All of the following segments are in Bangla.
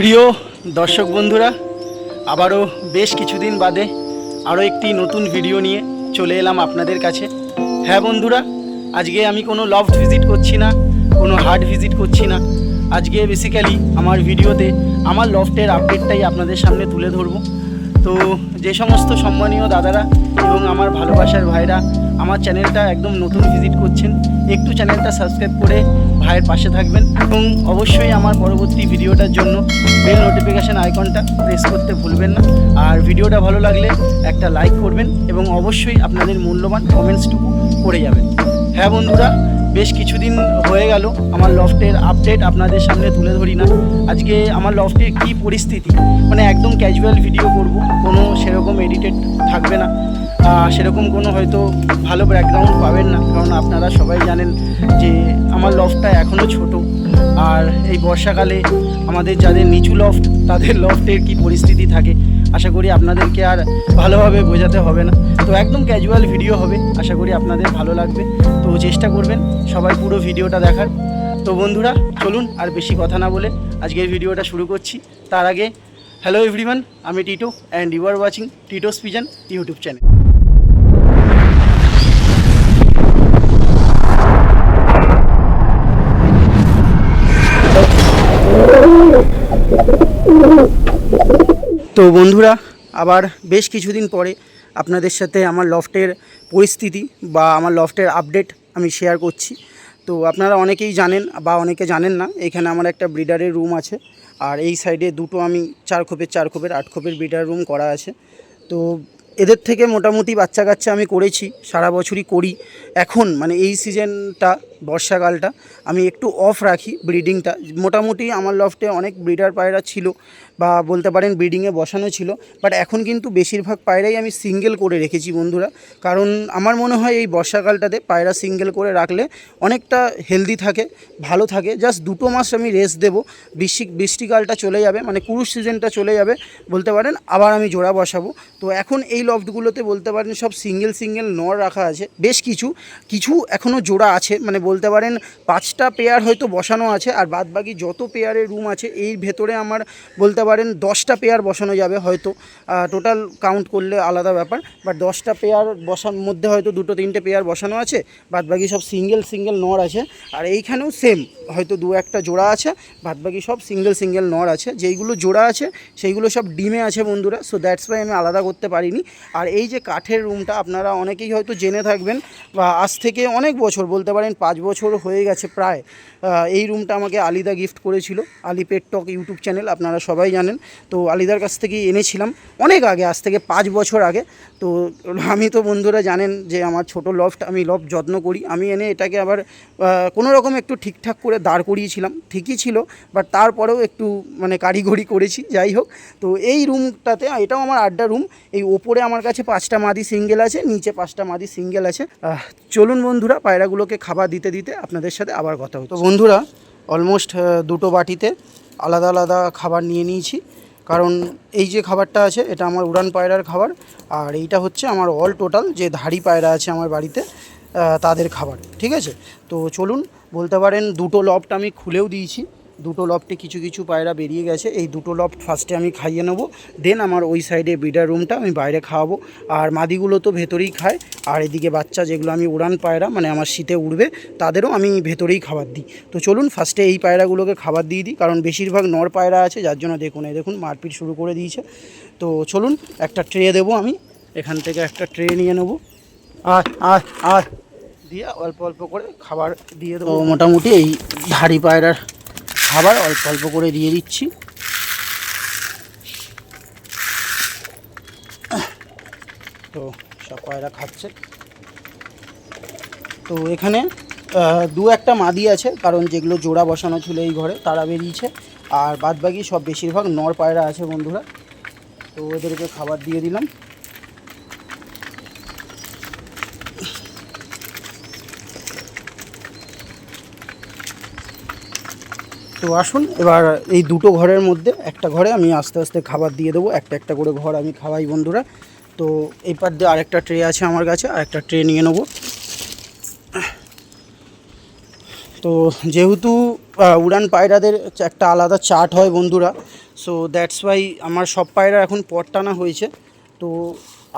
প্রিয় দর্শক বন্ধুরা, আবারও বেশ কিছুদিন বাদে আরও একটি নতুন ভিডিও নিয়ে চলে এলাম আপনাদের কাছে। হ্যাঁ বন্ধুরা, আজকে আমি কোনো লফট ভিজিট করছি না, কোনো হার্ট ভিজিট করছি না। আজকে বেসিক্যালি আমার ভিডিওতে আমার লফটের আপডেটটাই আপনাদের সামনে তুলে ধরবো। তো যে সমস্ত সম্মানীয় দাদারা এবং আমার ভালোবাসার ভাইরা আমার চ্যানেলটা একদম নতুন ভিজিট করছেন একটু চ্যানেলটা সাবস্ক্রাইব করে ভাইয়ের পাশে থাকবেন এবং অবশ্যই আমার পরবর্তী ভিডিওটার জন্য বেল নোটিফিকেশান আইকনটা প্রেস করতে ভুলবেন না। আর ভিডিওটা ভালো লাগলে একটা লাইক করবেন এবং অবশ্যই আপনাদের মূল্যবান কমেন্টসটুকু করে যাবেন। হ্যাঁ বন্ধুরা বেশ কিছুদিন হয়ে গেল। আমার লফটের আপডেট আপনাদের সামনে তুলে ধরি না। আজকে আমার লফটের কী পরিস্থিতি? মানে একদম ক্যাজুয়াল ভিডিও করব। কোনো সেরকম এডিটেড থাকবে না। সেরকম কোনো হয়তো ভালো ব্যাকগ্রাউন্ড পাবেন না। কারণ আপনারা সবাই জানেন যে আমার লফটটা এখনও ছোট। আর এই বর্ষাকালে আমাদের যাদের নিচু লফট তাদের লফটের কি পরিস্থিতি থাকে? আশা করি আপনাদেরকে আর ভালোভাবে বোঝাতে হবে না। তো একদম ক্যাজুয়াল ভিডিও হবে, আশা করি আপনাদের ভালো লাগবে। তো চেষ্টা করবেন সবাই পুরো ভিডিওটা দেখার। তো বন্ধুরা, চলুন আর বেশি কথা না বলে আজকের ভিডিওটা শুরু করছি। তার আগে হ্যালো এভরিওয়ান আমি Tito and you are watching Tito's pigeon YouTube channel তো বন্ধুরা, আবার বেশ কিছুদিন পরে আপনাদের সাথে আমার লফটের পরিস্থিতি বা আমার লফটের আপডেট আমি শেয়ার করছি। তো আপনারা অনেকেই জানেন বা অনেকে জানেন না, এখানে আমার একটা ব্রিডারের রুম আছে। আর এই সাইডে দুটো আমি চার খোপের চার খোপের, আট খোপের ব্রিডার রুম করা আছে। তো এদের থেকে মোটামুটি বাচ্চা কাচ্চা আমি করেছি, সারা বছরই করি। এখন মানে এই সিজনটা বর্ষাকালটা, আমি একটু অফ রাখি ব্রিডিংটা মোটামুটি আমার লফটে অনেক ব্রিডার পায়রা ছিল বা বলতে পারেন ব্রিডিংয়ে বসানো ছিল বাট এখন কিন্তু বেশিরভাগ পায়রাই আমি সিঙ্গেল করে রেখেছি বন্ধুরা। কারণ আমার মনে হয় এই বর্ষাকালটাতে পায়রা সিঙ্গেল করে রাখলে অনেকটা হেলদি থাকে, ভালো থাকে। জাস্ট দুটো মাস আমি রেস্ট দেবো, বৃষ্টি, বৃষ্টিকালটা চলে যাবে মানে কুরুষ সিজনটা চলে যাবে, বলতে পারেন আবার আমি জোড়া বসাবো। তো এখন এই লফটগুলোতে বলতে পারেন সব সিঙ্গেল সিঙ্গেল নর রাখা আছে, বেশ কিছু কিছু এখনও জোড়া আছে মানে বলতে পারেন, পাঁচটা পেয়ার হয়তো বসানো আছে আর বাদ বাকি যত পেয়ারের রুম আছে এই ভেতরে আমার বলতে পারেন দশটা পেয়ার বসানো যাবে হয়তো। টোটাল কাউন্ট করলে আলাদা ব্যাপার বাট দশটা পেয়ার বসার মধ্যে হয়তো দুটো তিনটে পেয়ার বসানো আছে বাদ বাকি সব সিঙ্গেল সিঙ্গেল নর আছে, আর এইখানেও সেম হয়তো দু একটা জোড়া আছে বাদ বাকি সব সিঙ্গেল সিঙ্গেল নর আছে, যেইগুলো জোড়া আছে, সেইগুলো সব ডিমে আছে বন্ধুরা সো দ্যাটস ওয়াই আমি আলাদা করতে পারিনি। আর এই যে কাঠের রুমটা আপনারা অনেকেই হয়তো জেনে থাকবেন, বা আজ থেকে অনেক বছর, বলতে পারেন পাঁচ বছর হয়ে গেছে প্রায়। এই রুমটা আমাকে আলিদা গিফট করেছিল, আলি পেট টক ইউটিউব চ্যানেল আপনারা সবাই জানেন। তো আলিদার কাছ থেকেই এনেছিলাম, অনেক আগে, আজ থেকে পাঁচ বছর আগে। তো আমি তো বন্ধুরা জানেন যে আমার ছোট লফট আমি লফট যত্ন করি। আমি এনে এটাকে আবার কোনো রকম একটু ঠিকঠাক করে দাঁড় করিয়েছিলাম, ঠিকই ছিল বাট তারপরেও একটু মানে কারিগরি করেছি, যাই হোক। তো এই রুমটাতে এটাও আমার আড্ডা রুম এই ওপরে আমার কাছে পাঁচটা মাদি সিঙ্গেল আছে, নিচে পাঁচটা মাদি সিঙ্গেল আছে। চলুন বন্ধুরা, পায়রাগুলোকে খাবার দিতে দিতে আপনাদের সাথে আবার কথা হতো বন্ধুরা অলমোস্ট দুটো বাটিতে আলাদা আলাদা খাবার নিয়ে নিয়েছি। কারণ এই যে খাবারটা আছে, এটা আমার উড়ান পায়রার খাবার, আর এইটা হচ্ছে আমার অল টোটাল যে ধাড়ি পায়রা আছে আমার বাড়িতে তাদের খাবার, ঠিক আছে? তো চলুন, বলতে পারেন দুটো লফট আমি খুলেও দিয়েছি। দুটো লফটে কিছু কিছু পায়রা বেরিয়ে গেছে। এই দুটো লফট ফার্স্টে আমি খাইয়ে নেব। দেন আমার ওই সাইডে বিডার রুমটা আমি বাইরে খাওয়াবো। আর মাদিগুলো তো ভেতরেই খায়। আর এদিকে বাচ্চা যেগুলো আমি উড়ান পায়রা মানে আমার শীতে উড়বে, তাদেরও আমি ভেতরেই খাবার দিই। তো চলুন ফার্স্টে এই পায়রাগুলোকে খাবার দিয়ে দিই, কারণ বেশিরভাগ নর পায়রা আছে, যার জন্য দেখুন, এই দেখুন, মারপিট শুরু করে দিয়েছে। তো চলুন, একটা ট্রে দেবো আমি। এখান থেকে একটা ট্রে নিয়ে নেব। আর আর আর, দিয়ে অল্প অল্প করে খাবার দিয়ে দেবো। মোটামুটি এই ধাড়ি পায়রার খাবার অল্প অল্প করে দিয়ে দিচ্ছি। তো সব পায়রা খাচ্ছে। তো এখানে দু একটা মাদি আছে, কারণ যেগুলো জোড়া বসানো ছিল এই ঘরে, তারা বেরিয়েছে। আর বাদবাকি সব বেশিরভাগ নর পায়রা আছে বন্ধুরা। তো ওদেরকে খাবার দিয়ে দিলাম। তো আসুন, এবার এই দুটো ঘরের মধ্যে, একটা ঘরে আমি আস্তে আস্তে খাবার দিয়ে দেবো, একটা একটা করে ঘর আমি খাওয়াই বন্ধুরা। তো এই পার দিয়ে আরেকটা ট্রে আছে আমার কাছে, আরেকটা ট্রে নিয়ে নেব। তো যেহেতু উড়ান পায়রাদের একটা আলাদা চার্ট হয় বন্ধুরা সো দ্যাটস ওয়াই আমার সব পায়রা এখন পট টানা হয়েছে। তো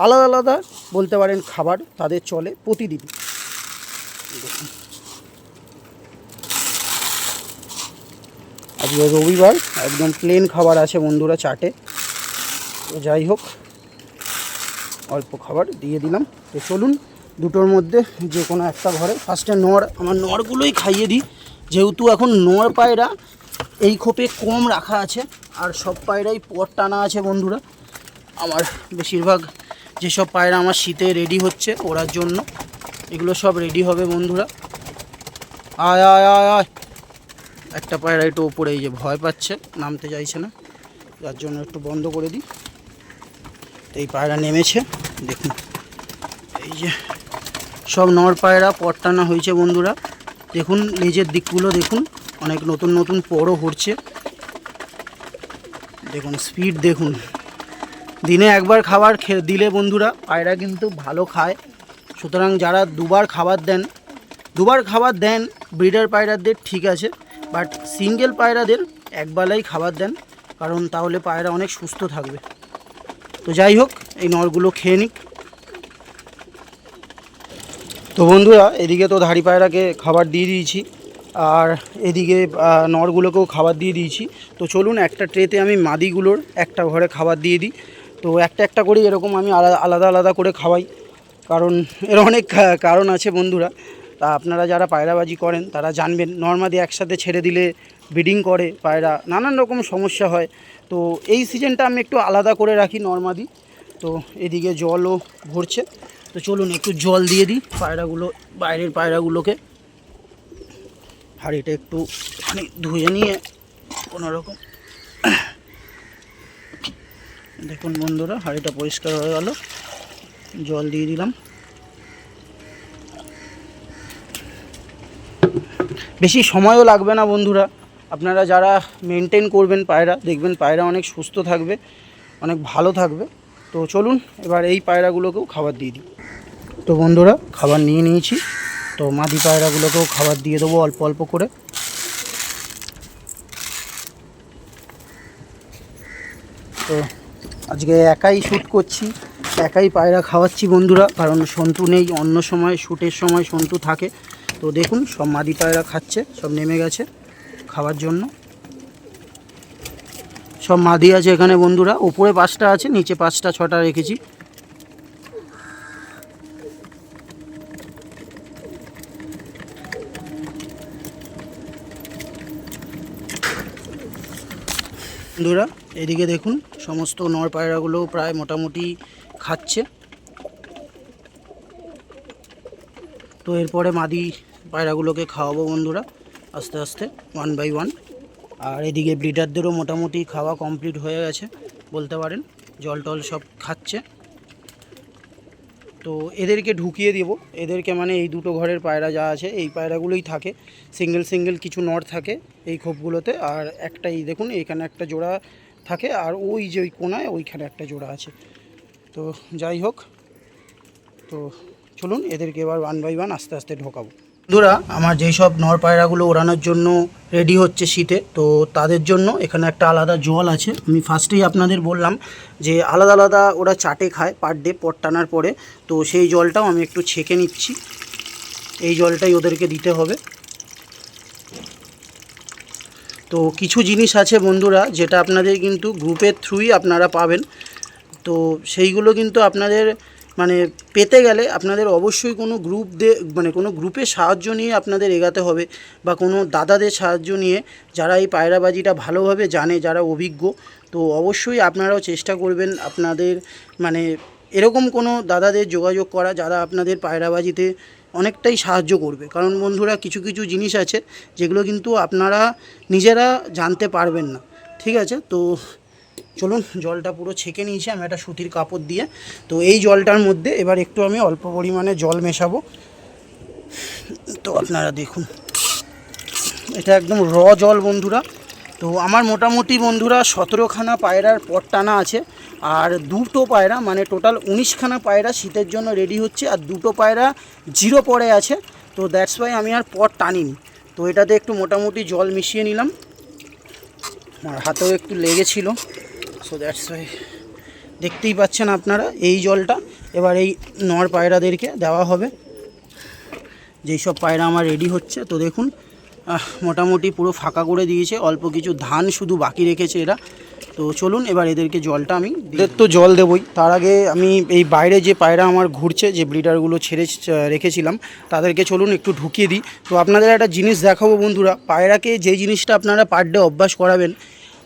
আলাদা আলাদা বলতে পারেন খাবার তাদের চলে প্রতিদিন। দেখুন। আজকে রবিবার, একদম প্লেন খাবার আছে বন্ধুরা চাটে। তো যাই হোক, অল্প খাবার দিয়ে দিলাম। তো চলুন, দুটোর মধ্যে যে কোনো একটা ঘরে। ফার্স্টে নড় আমার নড়গুলোই খাইয়ে দিই। যেহেতু এখন নড় পায়রা, এই খোপে কম রাখা আছে, আর সব পায়রাই পট টানা আছে বন্ধুরা। আমার বেশিরভাগ যেসব পায়রা আমার শীতে রেডি হচ্ছে ওরার জন্য। এগুলো সব রেডি হবে বন্ধুরা। আয় আয় আয় আয়। একটা পায়রা একটু ওপরে এই যে ভয় পাচ্ছে, নামতে চাইছে না। যার জন্য একটু বন্ধ করে দিই। এই পায়রা নেমেছে, দেখুন। এই যে সব নর পায়রা পট টানা হয়েছে বন্ধুরা। দেখুন, নিজের দিকগুলো দেখুন, অনেক নতুন নতুন পরও হচ্ছে। দেখুন স্পিড দেখুন। দিনে একবার খাবার দিলে বন্ধুরা, পায়রা কিন্তু ভালো খায়। সুতরাং যারা দুবার খাবার দেন, দুবার খাবার দেন, ব্রিডার পায়রাদের ঠিক আছে। বাট সিঙ্গেল পায়রাদের একবেলাই খাবার দেন, কারণ তাহলে পায়রা অনেক সুস্থ থাকবে। তো যাই হোক, এই নরগুলো খেয়ে নিক। তো বন্ধুরা, এদিকে তো ধাড়ি পায়রাকে খাবার দিয়ে দিয়েছি, আর এদিকে নরগুলোকেও খাবার দিয়ে দিয়েছি। তো চলুন, একটা ট্রেতে আমি মাদিগুলোর একটা ঘরে খাবার দিয়ে দিই। তো একটা একটা করে এরকম আমি আলাদা আলাদা করে খাওয়াই। কারণ, এর অনেক কারণ আছে বন্ধুরা। তা আপনারা যারা পায়রাবাজি করেন, তারা জানবেন, নর্মাদি একসাথে ছেড়ে দিলে ব্রিডিং করে পায়রা, নানান রকম সমস্যা হয়। তো এই সিজনটা আমি একটু আলাদা করে রাখি নর্মাদি। তো এদিকে জলও ভরছে। তো চলুন একটু জল দিয়ে দিই পায়রাগুলো, বাইরের পায়রাগুলোকে। হাঁড়িটা একটু মানে ধুয়ে নিয়ে কোনো রকম। দেখুন বন্ধুরা, হাঁড়িটা পরিষ্কার হয়ে গেল। জল দিয়ে দিলাম। বেশি সময়ও লাগবে না বন্ধুরা। আপনারা যারা মেনটেন করবেন পায়রা, দেখবেন পায়রা অনেক সুস্থ থাকবে, অনেক ভালো থাকবে। তো চলুন, এবার এই পায়রাগুলোকেও খাবার দিয়ে দিই। তো বন্ধুরা, খাবার নিয়ে নিয়েছি। তো মাদি পায়রাগুলোকেও খাবার দিয়ে দেবো অল্প অল্প করে। তো আজকে একাই শ্যুট করছি, একাই পায়রা খাওয়াচ্ছি বন্ধুরা। কারণ সন্তু নেই, অন্য সময়, শ্যুটের সময় সন্তু থাকে। তো দেখুন, সব মাদি পায়রা খাচ্ছে, সব নেমে গেছে খাওয়ার জন্য। সব মাদি আছে এখানে বন্ধুরা, উপরে পাঁচটা আছে, নিচে পাঁচটা, ছটা রেখেছি। বন্ধুরা, এদিকে দেখুন, সমস্ত নর পায়রাগুলো প্রায় মোটামুটি খাচ্ছে। তো এরপরে মাদি পায়রাগুলোকে খাওয়াবো বন্ধুরা, আস্তে আস্তে ওয়ান বাই ওয়ান আর এদিকে ব্রিডারদেরও মোটামুটি খাওয়া কমপ্লিট হয়ে গেছে, বলতে পারেন, জল টল সব খাচ্ছে। তো এদেরকে ঢুকিয়ে দেবো, এদেরকে মানে এই দুটো ঘরের পায়রা যা আছে, এই পায়রাগুলোই থাকে। সিঙ্গেল সিঙ্গেল কিছু নর থাকে এই খোপগুলোতে, আর একটাই, দেখুন এইখানে একটা জোড়া থাকে, আর ওই যে ওই কোনায় ওইখানে একটা জোড়া আছে। তো যাই হোক, তো চলুন, এদেরকে এবার ওয়ান বাই ওয়ান আস্তে আস্তে ঢোকাবো। বন্ধুরা, আমার যেই সব নর পায়রাগুলো ওড়ানোর জন্য রেডি হচ্ছে শীতে, তো তাদের জন্য এখানে একটা আলাদা জল আছে। আমি ফার্স্টেই আপনাদের বললাম যে আলাদা আলাদা ওরা চাটে খায় পার ডে পট টানার পরে। তো সেই জলটাও আমি একটু ছেঁকে নিচ্ছি। এই জলটাই ওদেরকে দিতে হবে। তো কিছু জিনিস আছে বন্ধুরা, যেটা আপনাদের কিন্তু গ্রুপের থ্রুই আপনারা পাবেন। তো সেইগুলো কিন্তু আপনাদের মানে পেতে গেলে আপনাদের অবশ্যই কোনো গ্রুপ দে মানে কোনো গ্রুপের সাহায্য নিয়ে আপনাদের এগাতে হবে বা কোনো দাদাদের সাহায্য নিয়ে যারা এই পায়রাবাজিটা ভালোভাবে জানে, যারা অভিজ্ঞ, তো অবশ্যই আপনারাও চেষ্টা করবেন আপনাদের মানে এরকম কোনো দাদাদের যোগাযোগ করা যারা আপনাদের পায়রাবাজিতে অনেকটাই সাহায্য করবে। কারণ বন্ধুরা, কিছু কিছু জিনিস আছে যেগুলো কিন্তু আপনারা নিজেরা জানতে পারবেন না। ঠিক আছে? তো চলুন, জলটা পুরো ছেঁকে নিয়েছি, আমি একটা সুতির কাপড় দিয়ে। তো এই জলটার মধ্যে এবার একটু আমি অল্প পরিমাণে জল মেশাবো। তো আপনারা দেখুন, এটা একদম র জল বন্ধুরা। তো আমার মোটামুটি বন্ধুরা সতেরোখানা পায়রার পট টানা আছে, আর দুটো পায়রা মানে টোটাল উনিশখানা পায়রা শীতের জন্য রেডি হচ্ছে, আর দুটো পায়রা জিরো পরে আছে। তো দ্যাটস ওয়াই আমি আর পট টানিনি। তো এটাতে একটু মোটামুটি জল মিশিয়ে নিলাম। আমার হাতেও একটু লেগেছিল। সো দ্যাটস ওয়াই দেখতেই পাচ্ছেন আপনারা এই জলটা। এবার এই নর পায়রাদেরকে দেওয়া হবে। যেই সব পায়রা আমার রেডি হচ্ছে তো দেখুন মোটামুটি পুরো ফাঁকা করে দিয়েছে। অল্প কিছু ধান শুধু বাকি রেখেছে এরা। তো চলুন এবার এদেরকে জলটা আমি এদের তো জল দেবই। তার আগে আমি এই বাইরে যে পায়রা আমার ঘুরছে যে ব্রিডারগুলো ছেড়ে রেখেছিলাম তাদেরকে চলুন একটু ঢুকিয়ে দিই। তো আপনাদের একটা জিনিস দেখাবো বন্ধুরা। পায়রাকে যে জিনিসটা আপনারা পার ডে অভ্যাস করাবেন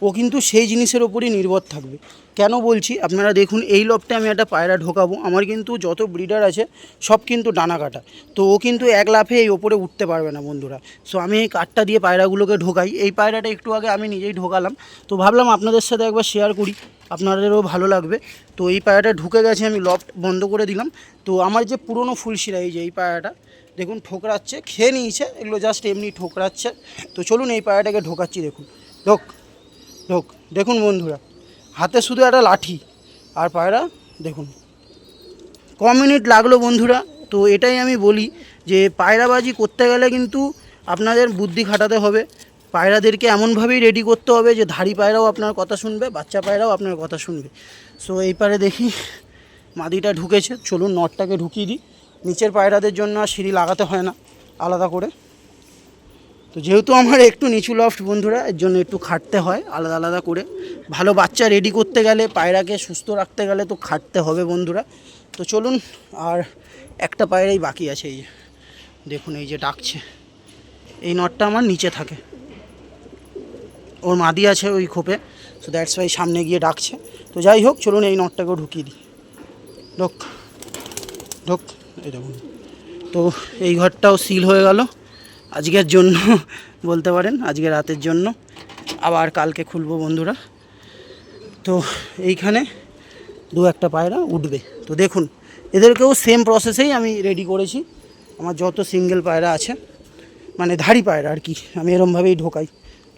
ও কিন্তু সেই জিনিসের ওপরই নির্ভর থাকবে। কেন বলছি? আপনারা দেখুন, এই লবটে আমি একটা পায়রা ঢোকাবো। আমার কিন্তু যত ব্রিডার আছে, সব কিন্তু ডানা কাটা। তো ও কিন্তু এক লাফে এই ওপরে উঠতে পারবে না বন্ধুরা। সো আমি এই কাঠটা দিয়ে পায়রাগুলোকে ঢোকাই। এই পায়রাটা একটু আগে আমি নিজেই ঢোকালাম। তো ভাবলাম আপনাদের সাথে একবার শেয়ার করি। আপনাদেরও ভালো লাগবে। তো এই পায়রাটা ঢুকে গেছে, আমি লফট বন্ধ করে দিলাম। তো আমার যে পুরনো ফুলশিরা, এই যে এই পায়রাটা, দেখুন ঠোকরাচ্ছে, খেয়ে নিয়েছে। এগুলো জাস্ট এমনি ঠোকরাচ্ছে। তো চলুন এই পায়রাটাকে ঢোকাচ্ছি, দেখুন। ঢোক। ঢোক, দেখুন বন্ধুরা, হাতে শুধু একটা লাঠি, আর পায়রা, দেখুন। ক মিনিট লাগল বন্ধুরা, তো এটাই আমি বলি যে পায়রাবাজি করতে গেলে কিন্তু আপনাদের বুদ্ধি খাটাতে হবে। পায়রাদেরকে এমনভাবেই রেডি করতে হবে যে ধাড়ি পায়রাও আপনার কথা শুনবে, বাচ্চা পায়রাও আপনার কথা শুনবে। সো এই পারে দেখি, মাদিটা ঢুকেছে, চলুন নটটাকে ঢুকিয়ে দিই। নিচের পায়রাদের জন্য আর সিঁড়ি লাগাতে হয় না, আলাদা করে। তো যেহেতু আমার একটু নিচু লফট বন্ধুরা, এর জন্য একটু খাটতে হয়, আলাদা আলাদা করে। ভালো বাচ্চা রেডি করতে গেলে, পায়রাকে সুস্থ রাখতে গেলে তো খাটতে হবে বন্ধুরা। তো চলুন, আর একটা পায়রাই বাকি আছে এই যে। দেখুন, এই যে ডাকছে। এই নটটা আমার নিচে থাকে। ওর মাদি আছে ওই খোপে সো দ্যাটস ওয়াই সামনে গিয়ে ডাকছে। তো যাই হোক, চলুন এই নটটাকেও ঢুকিয়ে দিই। ঢোক। ঢোক। এই দেখুন। তো এই ঘরটাও সিল হয়ে গেল। আজকের জন্য, বলতে পারেন, আজকে রাতের জন্য। আবার কালকে খুলবো বন্ধুরা। তো এইখানে দু একটা পায়রা উঠবে। তো দেখুন, এদেরকেও সেম প্রসেসেই আমি রেডি করেছি। আমার যত সিঙ্গেল পায়রা আছে মানে ধাড়ি পায়রা আর কি, আমি এরমভাবেই ঢোকাই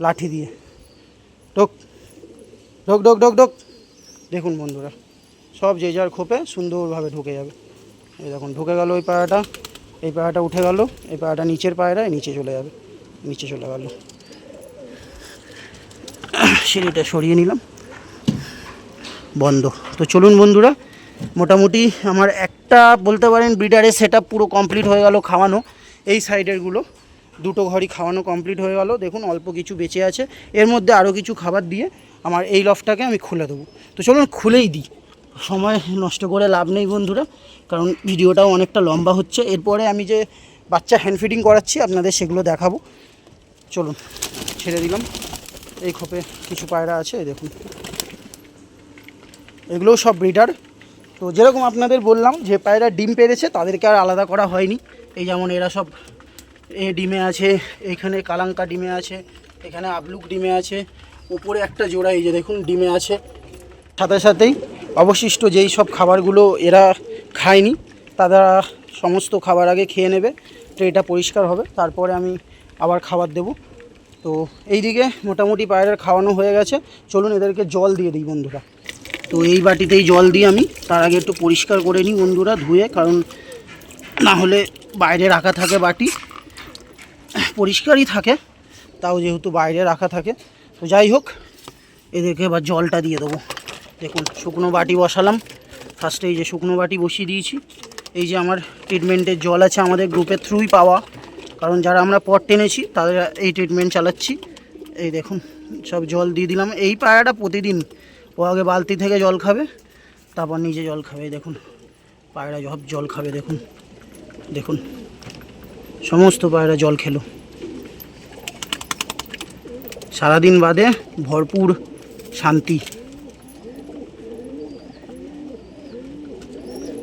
লাঠি দিয়ে। ঢোক ঢোক ঢোক ঢোক ঢোক। দেখুন বন্ধুরা, সব যে যার খোপে সুন্দরভাবে ঢুকে যাবে। এই দেখুন, ঢুকে গেল ওই পায়রাটা। এই পায়রাটা উঠে গেল, এই পায়রাটা নিচের পায়রায় নিচে চলে যাবে, নিচে চলে গেল। সিঁড়িটা সরিয়ে নিলাম। বন্ধ। তো চলুন বন্ধুরা, মোটামুটি আমার একটা বলতে পারেন ব্রিডারের সেট পুরো কমপ্লিট হয়ে গেল খাওয়ানো। এই সাইডেরগুলো দুটো ঘরই খাওয়ানো কমপ্লিট হয়ে গেল। দেখুন, অল্প কিছু বেঁচে আছে। এর মধ্যে আরও কিছু খাবার দিয়ে আমার এই লফটাকে আমি খুলে দেবো। তো চলুন খুলেই দিই। সময় নষ্ট করে লাভ নেই বন্ধুরা, কারণ ভিডিওটাও অনেকটা লম্বা হচ্ছে। এরপরে আমি যে বাচ্চা হ্যান্ড ফিডিং করাচ্ছি, আপনাদের সেগুলো দেখাবো। চলুন, ছেড়ে দিলাম। এই খোপে কিছু পায়রা আছে দেখুন। এগুলোও সব ব্রিডার তো যেরকম আপনাদের বললাম, যে পায়রা ডিম পেরেছে, তাদেরকে আর আলাদা করা হয়নি। এই যেমন এরা সব এ ডিমে আছে এইখানে কালাঙ্কা ডিমে আছে, এখানে আবলুক ডিমে আছে, উপরে একটা জোড়া এই যে দেখুন, ডিমে আছে। সাথে সাথেই অবশিষ্ট যেই সব খাবারগুলো এরা খায়নি, তারা সমস্ত খাবার আগে খেয়ে নেবে তো এটা পরিষ্কার হবে, তারপরে আমি আবার খাবার দেব। তো এইদিকে মোটামুটি পায়রার খাওয়ানো হয়ে গেছে। চলুন এদেরকে জল দিয়ে দিই বন্ধুরা। তো এই বাটিতেই জল দিই আমি, তার আগে একটু পরিষ্কার করে নিই বন্ধুরা ধুয়ে, কারণ না হলে বাইরে রাখা থাকে বাটি। পরিষ্কারই থাকে, তাও যেহেতু বাইরে রাখা থাকে। তো যাই হোক, এদেরকে এবার জলটা দিয়ে দেবো। দেখুন, শুকনো বাটি বসালাম। ফার্স্টে এই যে শুকনো বাটি বসিয়ে দিয়েছি। এই যে আমার ট্রিটমেন্টের জল আছে আমাদের গ্রুপের থ্রুই পাওয়া। কারণ যারা আমরা পট টেনেছি, তাদের এই ট্রিটমেন্ট চালাচ্ছি। এই দেখুন, সব জল দিয়ে দিলাম। এই পায়রাটা প্রতিদিন। ও আগে বালতি থেকে জল খাবে, তারপর নিজে জল খাবে। দেখুন, পায়রা সব জল খাবে, দেখুন। দেখুন, সমস্ত পায়রা জল খেলো। সারাদিন বাদে ভরপুর শান্তি।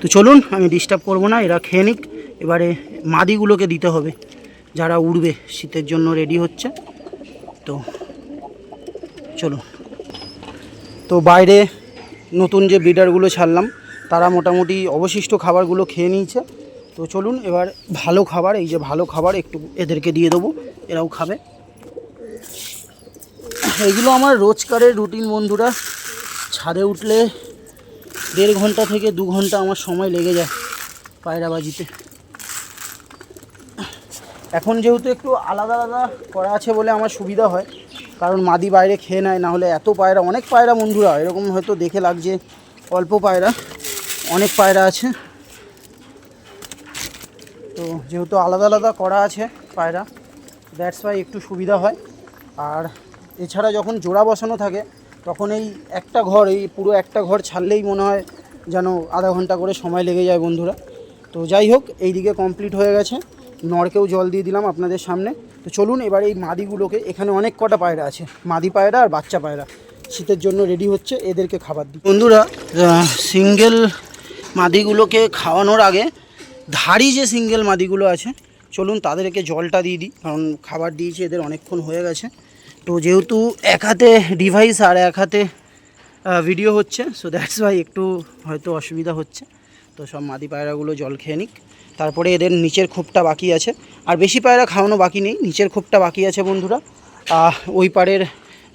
তো চলুন, আমি ডিস্টার্ব করব না, এরা খেয়ে নিক। এবারে মাদিগুলোকে দিতে হবে, যারা উড়বে, শীতের জন্য রেডি হচ্ছে। তো চলুন। তো বাইরে নতুন যে ব্রিডারগুলো ছাড়লাম, তারা মোটামুটি অবশিষ্ট খাবারগুলো খেয়ে নিয়েছে। তো চলুন, এবার ভালো খাবার, এই যে ভালো খাবার, একটু এদেরকে দিয়ে দেবো, এরাও খাবে। এগুলো আমার রোজকারের রুটিন বন্ধুরা। ছাদে উঠলে দেড় ঘণ্টা থেকে দু ঘণ্টা আমার সময় লেগে যায় পায়রাবাজিতে। এখন যেহেতু একটু আলাদা আলাদা করা আছে বলে আমার সুবিধা হয়, কারণ মাদি বাইরে খেয়ে নেয় না হলে এত পায়রা, অনেক পায়রা বন্ধুরা, এরকম হয়তো দেখে লাগছে অল্প পায়রা, অনেক পায়রা আছে। তো যেহেতু আলাদা আলাদা করা আছে পায়রা দ্যাটস ওয়াই একটু সুবিধা হয়। আর এছাড়া যখন জোড়া বসানো থাকে তখন এই একটা ঘর, এই পুরো একটা ঘর ছাড়লেই মনে হয় যেন আধা ঘণ্টা করে সময় লেগে যায় বন্ধুরা। তো যাই হোক এই দিকে কমপ্লিট হয়ে গেছে। নরকেও জল দিয়ে দিলাম আপনাদের সামনে। তো চলুন এবার এই মাদিগুলোকে, এখানে অনেক কটা পায়রা আছে। মাদি পায়রা আর বাচ্চা পায়রা। শীতের জন্য রেডি হচ্ছে, এদেরকে খাবার দিই। বন্ধুরা সিঙ্গেল মাদিগুলোকে খাওয়ানোর আগে ধাড়ি যে সিঙ্গেল মাদিগুলো আছে, চলুন তাদেরকে জলটা দিয়ে দিই। কারণ খাবার দিয়েছি, এদের অনেকক্ষণ হয়ে গেছে। তো যেহেতু এক হাতে ডিভাইস আর এক হাতে ভিডিও হচ্ছে সো দ্যাটস ওয়াই একটু হয়তো অসুবিধা হচ্ছে। তো সব মাদি পায়রাগুলো জল খেয়ে নিক। তারপরে এদের নিচের খোপটা বাকি আছে। আর বেশি পায়রা খাওয়ানো বাকি নেই, নিচের খোপটা বাকি আছে বন্ধুরা। ওই পাড়ের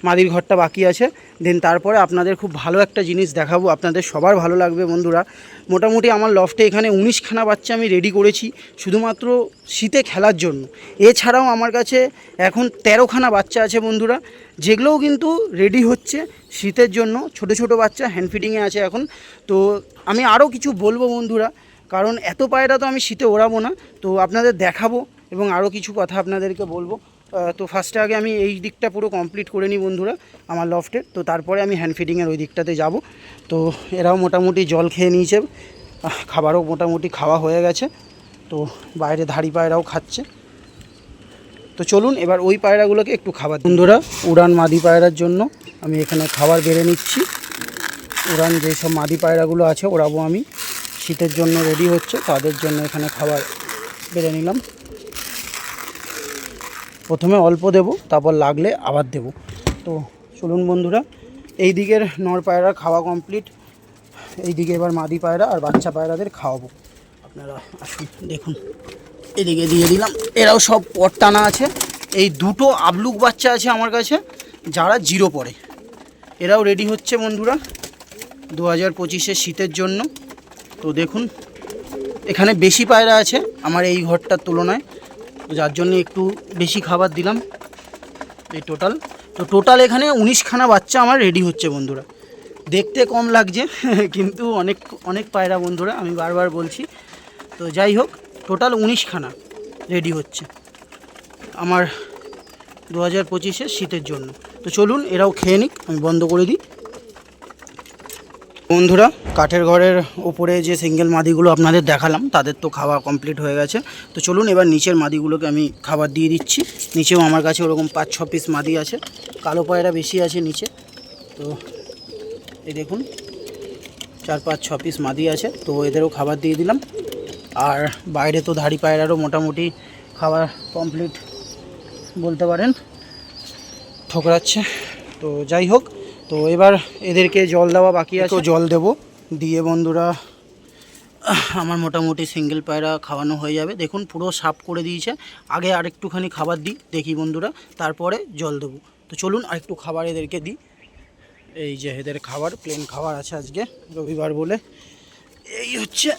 মাদির ঘরটা বাকি আছে। দেন তারপরে আপনাদের খুব ভালো একটা জিনিস দেখাবো। আপনাদের সবার ভালো লাগবে বন্ধুরা। মোটামুটি আমার লফটে এখানে উনিশখানা বাচ্চা আমি রেডি করেছি, শুধুমাত্র শীতে খেলার জন্য। এছাড়াও আমার কাছে এখন তেরোখানা বাচ্চা আছে বন্ধুরা। যেগুলোও কিন্তু রেডি হচ্ছে শীতের জন্য। ছোট ছোট বাচ্চা হ্যান্ড ফিটিংয়ে আছে এখন। তো আমি আরও কিছু বলব বন্ধুরা। কারণ এত পায়রা তো আমি শীতে ওড়াবো না। তো আপনাদের দেখাবো এবং আরও কিছু কথা আপনাদেরকে বলব। তো ফার্স্টে আগে আমি এই দিকটা পুরো কমপ্লিট করে নিই বন্ধুরা, আমার লফটের তো তারপরে আমি হ্যান্ড ফিডিংয়ের ওই দিকটাতে যাব। তো এরাও মোটামুটি জল খেয়ে নিয়েছে। খাবারও মোটামুটি খাওয়া হয়ে গেছে। তো বাইরে ধাড়ি পায়রাও খাচ্ছে। তো চলুন এবার ওই পায়রাগুলোকে একটু খাবার বন্ধুরা, উড়ান মাদি পায়রার জন্য আমি এখানে খাবার বেড়ে নিচ্ছি। উড়ান যেসব মাদি পায়রাগুলো আছে, ওরাবো আমি। শীতের জন্য রেডি হচ্ছে, তাদের জন্য এখানে খাবার বেড়ে নিলাম। প্রথমে অল্প দেব, তারপর লাগলে আবার দেব। তো চলুন বন্ধুরা, এই দিকের নর পায়রা খাওয়া কমপ্লিট এই দিকে এবার মাদি পায়রা আর বাচ্চা পায়রাদের খাওয়াবো। আপনারা আসুন, দেখুন। এদিকে দিয়ে দিলাম। এরাও সব পট টানা আছে। এই দুটো আবলুক বাচ্চা আছে আমার কাছে, যারা জিরো পড়ে। এরাও রেডি হচ্ছে বন্ধুরা দু হাজার পঁচিশের শীতের জন্য। তো দেখুন, এখানে বেশি পায়রা আছে আমার এই ঘরটার তুলনায়। যার জন্য একটু বেশি খাবার দিলাম এই টোটাল। তো টোটাল এখানে উনিশখানা বাচ্চা আমার রেডি হচ্ছে বন্ধুরা। দেখতে কম লাগছে, কিন্তু অনেক অনেক পায়রা বন্ধুরা, আমি বারবার বলছি। তো যাই হোক, টোটাল উনিশখানা রেডি হচ্ছে আমার দু হাজার পঁচিশের শীতের জন্য। তো চলুন, এরাও খেয়ে নিক, আমি বন্ধ করে দিই। বন্ধুরা, কাঠের ঘরের উপরে যে সিঙ্গেল মাদিগুলো আপনাদের দেখালাম, তাদের তো খাওয়া কমপ্লিট হয়ে গেছে। তো চলুন এবার নিচের মাদিগুলোকে আমি খাবার দিয়ে দিচ্ছি। নিচেও আমার কাছে ওরকম পাঁচ, ছ পিস মাদি আছে। কালো পায়রা বেশি আছে নিচে। তো এই দেখুন, চার, পাঁচ, ছ পিস মাদি আছে। তো এদেরও খাবার দিয়ে দিলাম। আর বাইরে তো ধাড়ি পায়রারও মোটামুটি খাবার কমপ্লিট বলতে পারেন, ঠোকরাচ্ছে। তো যাই হোক তো এবার এদেরকে জল দেওয়া বাকি আছে। জল দেব। দিয়ে বন্ধুরা, আমার মোটামুটি সিঙ্গেল পায়রা খাওয়ানো হয়ে যাবে। দেখুন, পুরো সাফ করে দিয়েছে। আগে আরেকটুখানি খাবার দিই, দেখি বন্ধুরা। তারপরে জল দেবো। তো চলুন, আরেকটু খাবার এদেরকে দিই। এই যে এদের খাবার প্লেন খাবার আছে আজকে, রবিবার বলে। এই হচ্ছে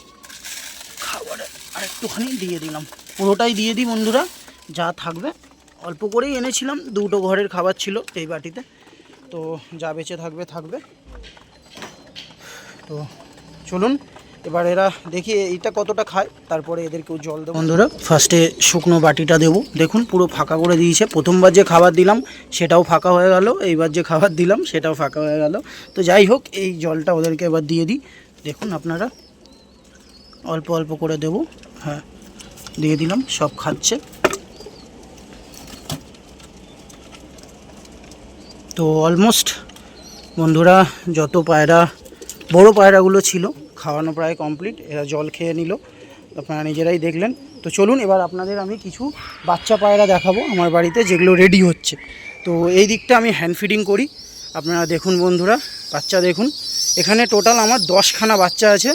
খাবার আরেকটুখানি দিয়ে দিলাম। পুরোটাই দিয়ে দিই বন্ধুরা, যা থাকবে। অল্প করেই এনেছিলাম, দুটো ঘরের খাবার ছিল এই বাটিতে। তো যা বেঁচে থাকবে থাকবে। তো চলুন, এবার এরা দেখি এইটা কতটা খায়, তারপরে এদেরকেও জল দেবো। বন্ধুরা ফার্স্টে শুকনো বাটিটা দেবো। দেখুন, পুরো ফাঁকা করে দিয়েছে। প্রথমবার যে খাবার দিলাম, সেটাও ফাঁকা হয়ে গেল। এইবার যে খাবার দিলাম, সেটাও ফাঁকা হয়ে গেল। তো যাই হোক, এই জলটা ওদেরকে এবার দিয়ে দিই। দেখুন, আপনারা অল্প অল্প করে দেব। হ্যাঁ দিয়ে দিলাম, সব খাচ্ছে। তো অলমোস্ট বন্ধুরা যত পায়রা, বড় পায়রাগুলো ছিল, খাওয়ানো প্রায় কমপ্লিট এরা জল খেয়ে নিল, আপনারা নিজেরাই দেখলেন। তো চলুন এবার আপনাদের আমি কিছু বাচ্চা পায়রা দেখাবো আমার বাড়িতে, যেগুলো রেডি হচ্ছে। তো এই দিকটা আমি হ্যান্ড ফিডিং করি। আপনারা দেখুন বন্ধুরা, বাচ্চা দেখুন। এখানে টোটাল আমার দশখানা বাচ্চা আছে,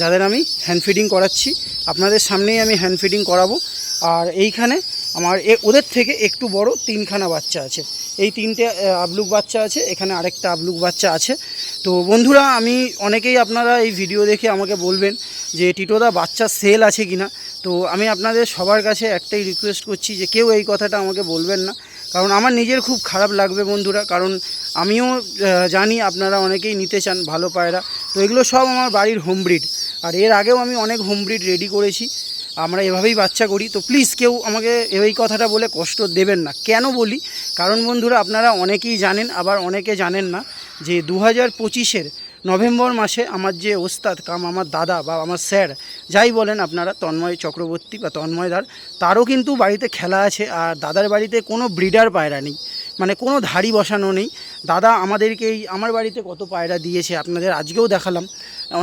যাদের আমি হ্যান্ড ফিডিং করাচ্ছি। আপনাদের সামনেই আমি হ্যান্ড ফিডিং করাবো। আর এইখানে আমার ওদের থেকে একটু বড় তিনখানা বাচ্চা আছে। এই তিনটে আবলুক বাচ্চা আছে, এখানে আরেকটা আবলুক বাচ্চা আছে। তো বন্ধুরা, আমি অনেকেই আপনারা এই ভিডিও দেখে আমাকে বলবেন যে, টিটোদা, বাচ্চা সেল আছে কিনা? তো আমি আপনাদের সবার কাছে একটাই রিকোয়েস্ট করছি যে, কেউ এই কথাটা আমাকে বলবেন না। কারণ আমার নিজের খুব খারাপ লাগবে বন্ধুরা, কারণ আমিও জানি আপনারা অনেকেই নিতে চান ভালো পায়রা। তো এগুলো সব আমার বাড়ির হোম ব্রিড আর এর আগেও আমি অনেক হোম ব্রিড রেডি করেছি। আমরা এভাবেই বাচ্চা করি, তো প্লিজ কেউ আমাকে এই কথাটা বলে কষ্ট দেবেন না। কেন বলি? কারণ বন্ধুরা, আপনারা অনেকেই জানেন, আবার অনেকে জানেন না, যে দু হাজার পঁচিশের নভেম্বর মাসে আমার যে ওস্তাদ কাম, আমার দাদা বা আমার স্যার, যাই বলেন আপনারা, তন্ময় চক্রবর্তী বা তন্ময়দার তারও কিন্তু বাড়িতে খেলা আছে, আর দাদার বাড়িতে কোনো ব্রিডার পায়রা নেই। মানে কোনো ধাড়ি বসানো নেই। দাদা আমাদেরকেই আমার বাড়িতে কত পায়রা দিয়েছে আপনাদের আজকেও দেখালাম।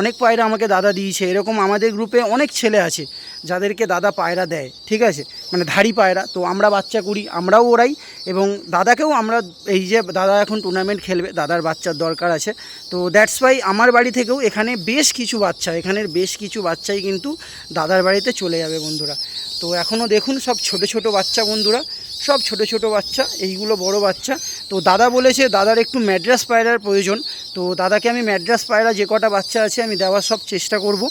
অনেক পায়রা আমাকে দাদা দিয়েছে। এরকম আমাদের গ্রুপে অনেক ছেলে আছে যাদেরকে দাদা পায়রা দেয়, ঠিক আছে? মানে ধাড়ি পায়রা। তো আমরা বাচ্চা করি, আমরাও ওরাই এবং দাদাকেও আমরা এই যে দাদা এখন টুর্নামেন্ট খেলবে, দাদার বাচ্চার দরকার আছে। তো দ্যাটস ওয়াই আমার বাড়ি থেকেও এখানে বেশ কিছু বাচ্চা, এখানের বেশ কিছু বাচ্চাই কিন্তু দাদার বাড়িতে চলে যাবে বন্ধুরা। তো এখনও দেখুন সব ছোট ছোট বাচ্চা বন্ধুরা। সব ছোট ছোট বাচ্চা, এইগুলো বড় বাচ্চা। তো দাদা বলেছে, দাদার একটু ম্যাড্রাস পায়রার প্রয়োজন। তো দাদাকে আমি ম্যাড্রাস পায়রা যে কটা বাচ্চা আছে আমি দেওয়ার সব চেষ্টা করব।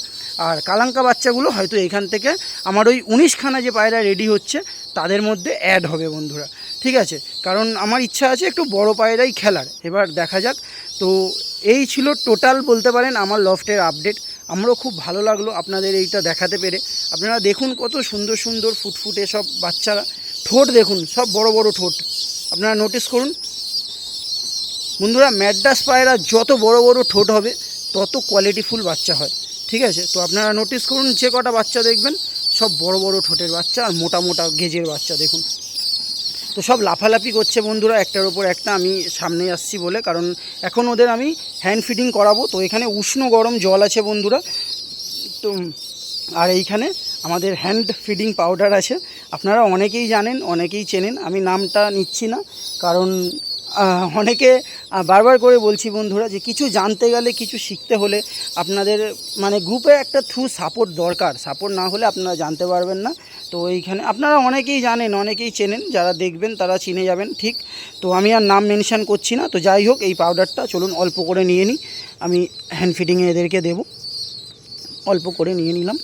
আর কালাঙ্কা বাচ্চাগুলো হয়তো এখান থেকে, আমার ওই উনিশখানা যে পায়রা রেডি হচ্ছে, তাদের মধ্যে অ্যাড হবে বন্ধুরা। ঠিক আছে? কারণ আমার ইচ্ছা আছে একটু বড় পায়রাই খেলার। এবার দেখা যাক। তো এই ছিল টোটাল বলতে পারেন আমার লফটের আপডেট আমারও খুব ভালো লাগল আপনাদের এইটা দেখাতে পেরে। আপনারা দেখুন কত সুন্দর সুন্দর ফুটফুটে সব বাচ্চারা ঠোঁট দেখুন, সব বড় বড় ঠোঁট। আপনারা নোটিস করুন। বন্ধুরা ম্যাডাস পায়রা যত বড় বড় ঠোঁট হবে, তত কোয়ালিটিফুল বাচ্চা হয়। ঠিক আছে? তো আপনারা নোটিস করুন, যে কটা বাচ্চা দেখবেন, সব বড় বড় ঠোঁটের বাচ্চা আর মোটা মোটা গেজের বাচ্চা দেখুন। তো সব লাফালাফি করছে বন্ধুরা, একটার ওপর একটা, আমি সামনে আসছি বলে, কারণ এখন ওদের আমি হ্যান্ড ফিডিং করাবো। তো এখানে উষ্ণ গরম জল আছে বন্ধুরা। তো, আর এইখানে আমাদের হ্যান্ড ফিডিং পাউডার আছে। আপনারা অনেকেই জানেন, অনেকেই চেনেন, আমি নামটা নিচ্ছি না, কারণ অনেকে বারবার করে বলছি বন্ধুরা যে কিছু জানতে গেলে, কিছু শিখতে হলে আপনাদের মানে গ্রুপে একটা থ্রু সাপোর্ট দরকার। সাপোর্ট না হলে আপনারা জানতে পারবেন না। তো এইখানে, আপনারা অনেকেই জানেন, অনেকেই চেনেন, যারা দেখবেন তারা চিনে যাবেন, ঠিক? তো আমি আর নাম মেনশান করছি না, তো যাই হোক, এই পাউডারটা চলুন অল্প করে নিয়ে নিই। আমি হ্যান্ড ফিটিংয়ে এদেরকে দেবো। অল্প করে নিয়ে নিলাম।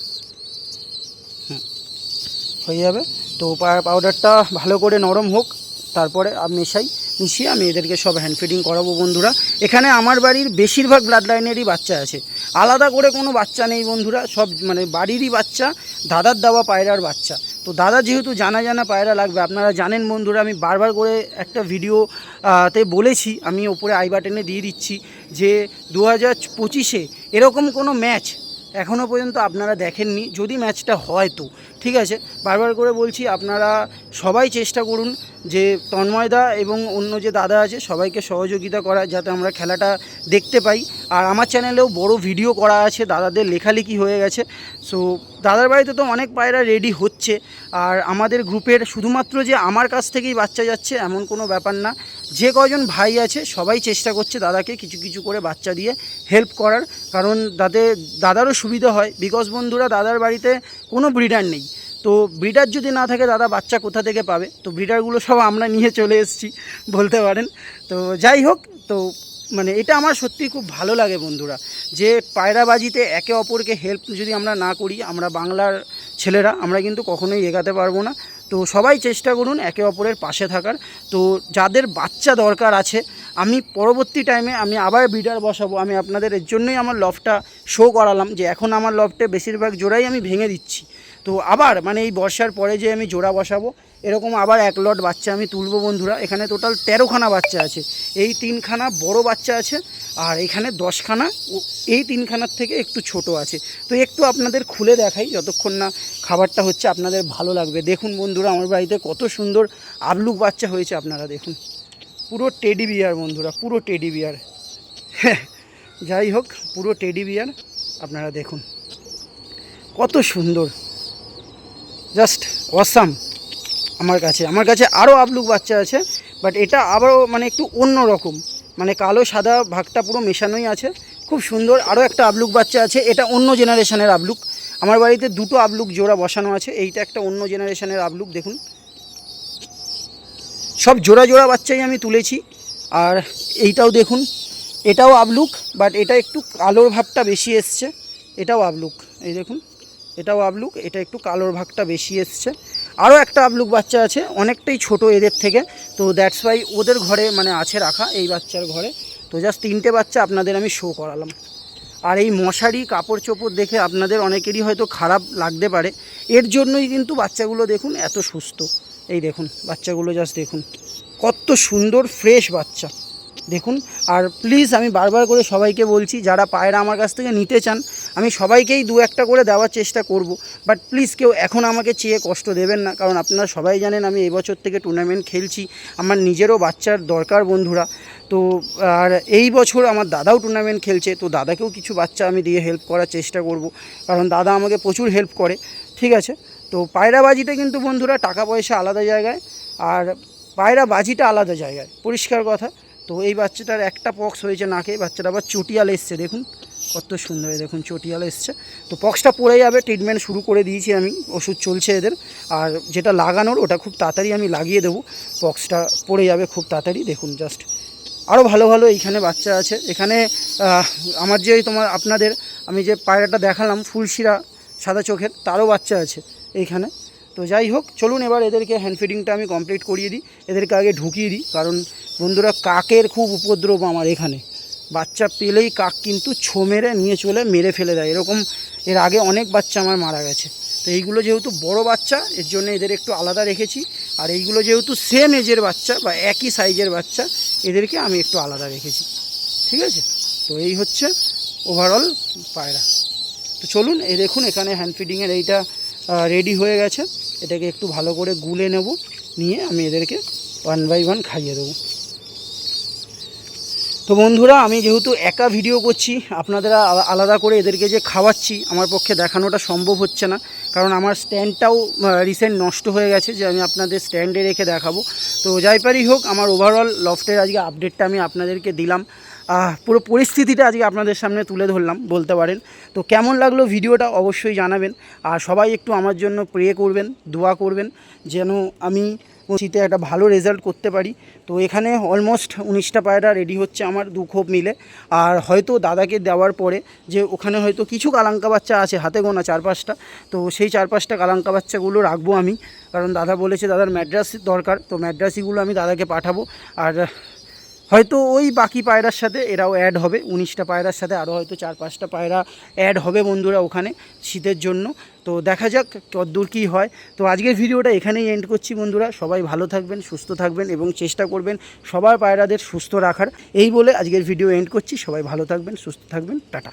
হয়ে যাবে। তো পাউডারটা ভালো করে নরম হোক, তারপরে মেশাই, মিশিয়ে আমি এদেরকে সব হ্যান্ড ফিডিং করাবো বন্ধুরা। এখানে আমার বাড়ির বেশিরভাগ ব্লাড লাইনেরই বাচ্চা আছে। আলাদা করে কোনো বাচ্চা নেই বন্ধুরা, সব মানে বাড়িরই বাচ্চা, দাদার দেওয়া পায়রার বাচ্চা। তো দাদা যেহেতু জানা জানা পায়রা লাগবে, আপনারা জানেন বন্ধুরা, আমি বারবার করে একটা ভিডিও তে বলেছি, আমি ওপরে আই বাটনে দিয়ে দিচ্ছি যে দু হাজার পঁচিশে এরকম কোনো ম্যাচ এখনও পর্যন্ত আপনারা দেখেননি। যদি ম্যাচটা হয় তো, ঠিক আছে? বারবার করে বলছি, আপনারা সবাই চেষ্টা করুন যে তন্ময়দা এবং অন্য যে দাদা আছে, সবাইকে সহযোগিতা করা যাতে আমরা খেলাটা দেখতে পাই। আর আমার চ্যানেলেও বড় ভিডিও করা আছে, দাদাদের লেখালেখি হয়ে গেছে। সো, দাদার বাড়িতে তো অনেক পায়রা রেডি হচ্ছে। আর আমাদের গ্রুপের শুধুমাত্র যে আমার কাছ থেকেই বাচ্চা যাচ্ছে, এমন কোনো ব্যাপার না। যে কজন ভাই আছে, সবাই চেষ্টা করছে দাদাকে কিছু কিছু করে বাচ্চা দিয়ে হেল্প করার। কারণ দাদে দাদারও সুবিধা হয়। বিকজ বন্ধুরা, দাদার বাড়িতে কোনো ব্রিডার নেই। তো ব্রিডার যদি না থাকে, দাদা বাচ্চা কোথা থেকে পাবে? তো ব্রিডারগুলো সব আমরা নিয়ে চলে এসেছি, বলতে পারেন। তো যাই হোক, তো মানে এটা আমার সত্যি খুব ভালো লাগে বন্ধুরা, যে পায়রাবাজিতে একে অপরকে হেল্প যদি আমরা না করি, আমরা বাংলার ছেলেরা, আমরা কিন্তু কখনোই এগাতে পারব না। তো সবাই চেষ্টা করুন একে অপরের পাশে থাকার। তো যাদের বাচ্চা দরকার আছে, আমি পরবর্তী টাইমে আমি আবার ব্রিডার বসাবো। আমি আপনাদের এর জন্যই আমার লফটা শো করালাম যে এখন আমার লফটে বেশিরভাগ জোড়াই আমি ভেঙে দিচ্ছি। তো আবার মানে এই বর্ষার পরে যে আমি জোড়া বসাবো, এরকম আবার এক লট বাচ্চা আমি তুলবো বন্ধুরা। এখানে টোটাল তেরোখানা বাচ্চা আছে। এই তিনখানা বড় বাচ্চা আছে, আর এখানে দশখানা এই তিনখানার থেকে একটু ছোট আছে। তো একটু আপনাদের খুলে দেখাই, যতক্ষণ না খাবারটা হচ্ছে আপনাদের ভালো লাগবে। দেখুন বন্ধুরা, আমার বাড়িতে কত সুন্দর আবলুক বাচ্চা হয়েছে আপনারা দেখুন। পুরো টেডি বিয়ার বন্ধুরা, পুরো টেডি বিয়ার যাই হোক, পুরো টেডি বিয়ার আপনারা দেখুন। কত সুন্দর। জাস্ট অসাম আমার কাছে। আমার কাছে আরও আবলুক বাচ্চা আছে বাট এটা আবারও মানে একটু অন্য রকম। মানে কালো, সাদা, ভাগটা পুরো মেশানোই আছে। খুব সুন্দর, আরও একটা আবলুক বাচ্চা আছে, এটা অন্য জেনারেশনের আবলুক। আমার বাড়িতে দুটো আবলুক জোড়া বসানো আছে, এইটা একটা অন্য জেনারেশনের আবলুক, দেখুন। সব জোড়া জোড়া বাচ্চাই আমি তুলেছি, আর এইটাও দেখুন, এটাও আবলুক বাট এটা একটু কালোর ভাবটা বেশি এসছে, এটাও আবলুক, এই দেখুন। এটাও আবলুক, এটা একটু কালোর ভাগটা বেশি এসছে। আরও একটা আবলুক বাচ্চা আছে, অনেকটাই ছোট এদের থেকে, তো দ্যাটস ওয়াই ওদের ঘরে মানে আছে রাখা, এই বাচ্চার ঘরে। তো জাস্ট তিনটে বাচ্চা আপনাদের আমি শো করালাম। আর এই মশারি, কাপড় চোপড় দেখে আপনাদের অনেকেরই হয়তো খারাপ লাগতে পারে। এর জন্যই কিন্তু বাচ্চাগুলো দেখুন এত সুস্থ। এই দেখুন, বাচ্চাগুলো জাস্ট দেখুন। কত সুন্দর ফ্রেশ বাচ্চা। দেখুন, আর প্লিজ আমি বারবার করে সবাইকে বলছি, যারা পায়রা আমার কাছ থেকে নিতে চান, আমি সবাইকেই দু একটা করে দেওয়ার চেষ্টা করব বাট প্লিজ কেউ এখন আমাকে চেয়ে কষ্ট দেবেন না, কারণ আপনারা সবাই জানেন আমি এবছর থেকে টুর্নামেন্ট খেলছি, আমার নিজেরও বাচ্চার দরকার বন্ধুরা, তো, আর এই বছর আমার দাদাও টুর্নামেন্ট খেলছে, তো দাদাকেও কিছু বাচ্চা আমি দিয়ে হেল্প করার চেষ্টা করব, কারণ দাদা আমাকে প্রচুর হেল্প করে, ঠিক আছে? তো পায়রাবাজিটা কিন্তু বন্ধুরা টাকা পয়সা আলাদা জায়গায়, আর পায়রা বাজিটা আলাদা জায়গায়, পরিষ্কার কথা তো এই বাচ্চাটার একটা পক্স হয়েছে নাকে বাচ্চাটা আবার চটিয়াল এসছে, দেখুন কত সুন্দর দেখুন চটিয়াল এসছে। তো পক্সটা পড়ে যাবে ট্রিটমেন্ট শুরু করে দিয়েছি আমি, ওষুধ চলছে এদের। আর যেটা লাগানোর, ওটা খুব তাড়াতাড়ি আমি লাগিয়ে দেবো। পক্সটা পড়ে যাবে খুব তাড়াতাড়ি, দেখুন জাস্ট আরও ভালো ভালো এইখানে বাচ্চা আছে। এখানে আমার যে তোমার আপনাদের, আমি যে পায়রাটা দেখালাম, ফুলশিরা সাদা চোখের, তারও বাচ্চা আছে এইখানে। তো যাই হোক, চলুন এবার এদেরকে হ্যান্ড ফিডিংটা আমি কমপ্লিট করিয়ে দিই। এদেরকে আগে ঢুকিয়ে দিই, কারণ বন্ধুরা কাকের খুব উপদ্রব আমার এখানে। বাচ্চা পেলেই কাক কিন্তু ছো মেরে নিয়ে চলে, মেরে ফেলে দেয়। এরকম এর আগে অনেক বাচ্চা আমার মারা গেছে। তো এইগুলো যেহেতু বড় বাচ্চা, এর জন্য এদের একটু আলাদা রেখেছি। আর এইগুলো যেহেতু সেম এজের বাচ্চা বা একই সাইজের বাচ্চা, এদেরকে আমি একটু আলাদা রেখেছি। ঠিক আছে? তো এই হচ্ছে ওভারঅল পায়রা। তো চলুন, এই দেখুন এখানে হ্যান্ড ফিডিংয়ের এইটা রেডি হয়ে গেছে। এটাকে একটু ভালো করে গুলে নেব, নিয়ে আমি এদেরকে ওয়ান বাই ওয়ান খাইয়ে দেবো। তো বন্ধুরা, আমি যেহেতু একা ভিডিও করছি, আপনাদের আলাদা করে এদেরকে যে খাওয়াচ্ছি, আমার পক্ষে দেখানোটা সম্ভব হচ্ছে না। কারণ আমার স্ট্যান্ডটাও রিসেন্ট নষ্ট হয়ে গেছে, যে আমি আপনাদের স্ট্যান্ডে রেখে দেখাবো। তো যাই পারি হোক, আমার ওভারঅল লফটের আজকে আপডেটটা আমি আপনাদেরকে দিলাম। পুরো পরিস্থিতিটা আজকে আপনাদের সামনে তুলে ধরলাম, বলতে পারেন। তো কেমন লাগল ভিডিওটা অবশ্যই জানাবেন। আর সবাই একটু আমার জন্য প্রে করবেন, দোয়া করবেন, যেন আমি শীতে একটা ভালো রেজাল্ট করতে পারি। তো এখানে অলমোস্ট উনিশটা পায়রা রেডি হচ্ছে আমার দু খোপ মিলে। আর হয়তো দাদাকে দেওয়ার পরে যে ওখানে হয়তো কিছু কালাঙ্কা বাচ্চা আছে হাতে গোনা চার পাঁচটা তো সেই চার পাঁচটা কালাঙ্কা বাচ্চাগুলো রাখব আমি। কারণ দাদা বলেছে, দাদার ম্যাড্রাস দরকার, তো ম্যাড্রাসিগুলো আমি দাদাকে পাঠাবো। আর হয়তো ওই বাকি পায়রার সাথে এরাও অ্যাড হবে, উনিশটা পায়রার সাথে আরও হয়তো চার পাঁচটা পায়রা অ্যাড হবে বন্ধুরা ওখানে শীতের জন্য। তো দেখা যাক কতদূর কী হয়। তো আজকের ভিডিওটা এখানেই এন্ড করছি বন্ধুরা। সবাই ভালো থাকবেন, সুস্থ থাকবেন এবং চেষ্টা করবেন সবার পায়রাদের সুস্থ রাখার। এই বলে আজকের ভিডিও এন্ড করছি। সবাই ভালো থাকবেন, সুস্থ থাকবেন। টাটা।